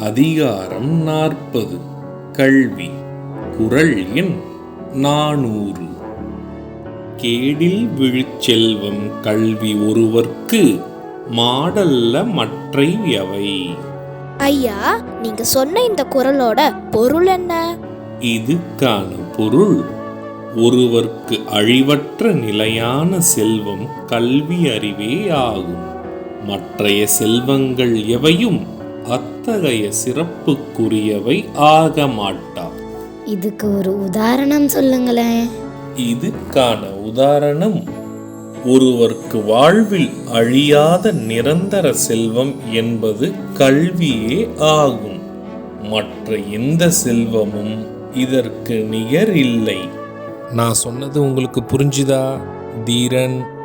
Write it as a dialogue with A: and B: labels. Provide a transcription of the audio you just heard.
A: அதிகாரம் நாற்பது. கல்வி. குரல் எண் நானூறு. கேடில் விழுச்செல்வம் கல்வி ஒருவர்க்கு மாடல்ல மற்றை எவை
B: ஐயா நீங்க சொன்ன இந்த குரலோட பொருள் என்ன?
A: இதுக்கான பொருள். ஒருவர்க்கு அழிவற்ற நிலையான செல்வம் கல்வி அறிவே ஆகும். மற்றைய செல்வங்கள் எவையும் அத்தகைய சிறப்புக்குரியவை ஆக மாட்டா
C: இதுக்கு ஒரு உதாரணம் சொல்லுங்களேன்.
A: இதுக்கான உதாரணம் ஒருவர்க்கு வாழ்வில் அழியாத நிரந்தர செல்வம் என்பது கல்வியே ஆகும். மற்ற எந்த செல்வமும் இதற்கு நிகர் இல்லை நான் சொன்னது உங்களுக்கு புரிஞ்சுதா? தீரன்